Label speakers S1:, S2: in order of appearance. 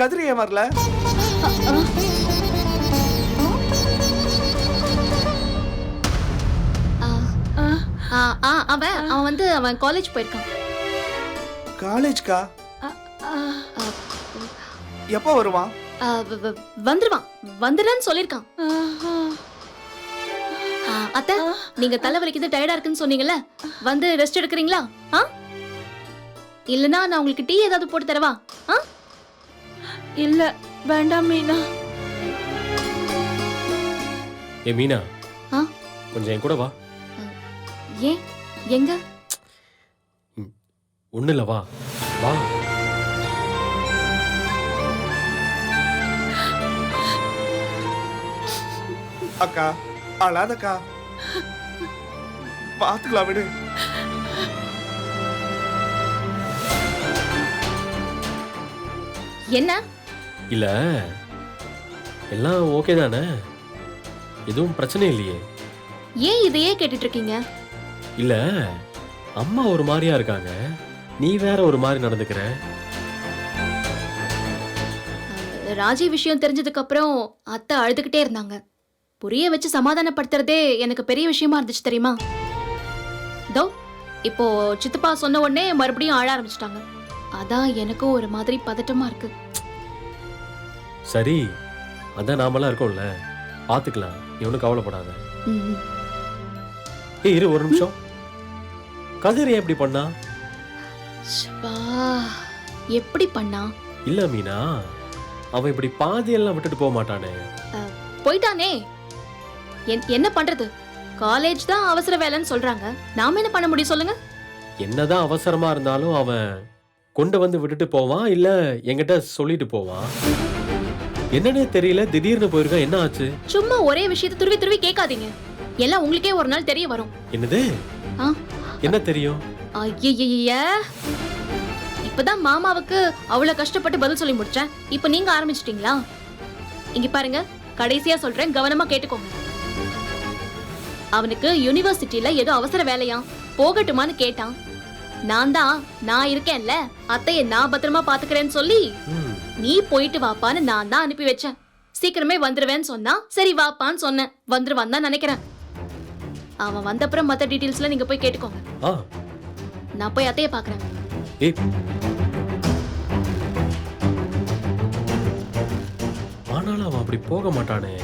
S1: கதிரி ஏன் வரல?
S2: ஆ, ஆ, ஆ, அவன் அவன் வந்து அவன் காலேஜ் போயிருக்கான்.
S1: காலேஜ்க்கா? எப்போ வருவான்?
S2: வந்துருவான். வந்துடுறேன்னு சொல்லிருக்கான் ஆ, அத்தை நீங்க தலைவலிக்குது டயர்டா இருக்குன்னு சொன்னீங்கல்ல வந்து ரெஸ்ட் எடுக்கிறீங்களா? ஆ? இல்லனா நான் உங்களுக்கு டீ ஏதாவது போட்டு தரவா? ஆ?
S3: இல்ல வேண்டாம் மீனா.
S4: ஏ மீனா.
S2: ஆ?
S4: கொஞ்சம் என் கூட வா.
S2: ஏன் எங்க?
S4: ஒண்ணு இல்ல வா. வா.
S1: அக்கா அழாதக்கா. பாத்துக்கலாம் விடு.
S2: என்ன?
S4: இல்ல. எல்லாம் ஓகே தானே? எதுவும் பிரச்சனை இல்லையே.
S2: ஏன் இதையே கேட்டுட்டு இருக்கீங்க
S4: இல்ல அம்மா ஒரு மாதிரியா இருக்காங்க. நீ வேற ஒரு மாதிரி நடந்துக்கிற.
S2: ராஜி விஷயம் தெரிஞ்சதுக்கு அப்புறம் அத்தை அழுதுகிட்டே இருந்தாங்க. புரிய வச்சு சமாதானப்படுத்துறதே எனக்கு பெரிய விஷயமா இருந்துச்சு தெரியுமா? தோ இப்போ சித்தப்பா சொன்ன உடனே மறுபடியும் ஆழ ஆரம்பிச்சிட்டாங்க. அதான் எனக்கும் ஒரு மாதிரி பதட்டமா இருக்கு.
S4: சரி அதான் நாமெல்லாம் இருக்கோம்ல. பாத்துக்கலாம். ஒன்றும் கவலைப்படாத. ஏய் இரு ஒரு நிமிஷம். கதிர் ஏன் இப்படி பண்ணா?
S2: எப்படி பண்ணா?
S4: இல்ல மீனா. அவன் இப்படி பாதியெல்லாம் விட்டுட்டு போக மாட்டானே.
S2: போயிட்டானே. என்- என்ன பண்றது? காலேஜ் தான் அவசர வேலைன்னு சொல்றாங்க. நாம என்ன பண்ண முடியும் சொல்லுங்க.
S4: என்னதான் அவசரமா இருந்தாலும் அவன் கொண்டு வந்து விட்டுட்டு போவான் இல்ல என்கிட்ட சொல்லிட்டு போவான்? என்னன்னே தெரியல திடீர்னு போயிருக்கான் என்ன ஆச்சு?
S2: சும்மா ஒரே விஷயத்தை துருவி துருவி கேட்காதீங்க. எல்லாம் உங்களுக்கே ஒரு நாள் தெரிய வரும்.
S4: என்னது?
S2: ஆ?
S4: என்ன தெரியும்?
S2: ஐயய்ய. இப்பதான் மாமாவுக்கு அவ்வளவு கஷ்டப்பட்டு பதில் சொல்லி முடிச்சேன். இப்போ நீங்க ஆரம்பிச்சிட்டீங்களா? இங்க பாருங்க கடைசியா சொல்றேன் கவனமா கேட்டுக்கோங்க. அவனுக்கு யுனிவர்சிட்டில ஏதோ அவசர வேலையா போகட்டுமான்னு கேட்டான். நான் தான் நான் இருக்கேன்ல அத்தைய நான் பத்திரமா பாத்துக்கிறேன்னு சொல்லி. நீ போயிட்டு வாப்பான்னு நான் தான் அனுப்பி வச்சேன். சீக்கிரமே வந்துருவேன்னு சொன்னா சரி வாப்பான்னு சொன்னேன். வந்துருவான் தான் நினைக்கிறேன். அவன் வந்தப்புறம் மத்த டீட்டெயில்ஸ்ல நீங்க போய் கேட்டுக்கோங்க. நான் போய் அத்தைய பாக்குறேன்
S4: ஆனாலும் அவன் அப்படி போக மாட்டானே.